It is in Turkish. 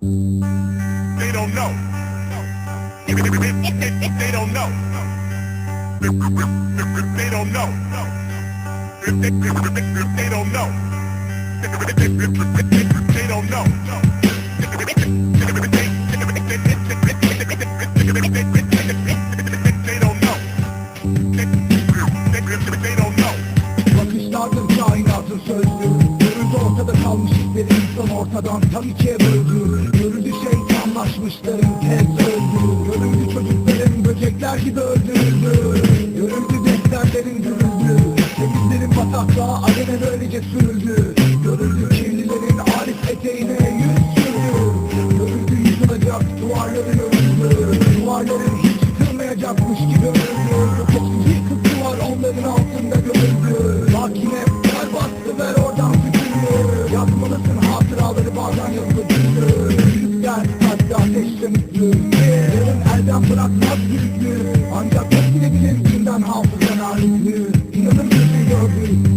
They don't know. They don't know. They don't know. They don't know. They don't know. kahkaha alenen öylece sürüldü Görüldü kirlilerin arif eteğine yüz sürüyor Görüldü yıkılacak duvarları görüldü Duvarların hiç yıkılmayacakmış gibi görüldü Toksik kısmı var onların altında görüldü. Lakin hep ver bastı ver oradan sütünü Yazmalısın hatıraları bazen yazılı Yüzler kalpte ateşle mutlu Yarın elden bırakmaz büyüklüğü Ancak etkilebilir günden hafızan arifliği İnanır mısın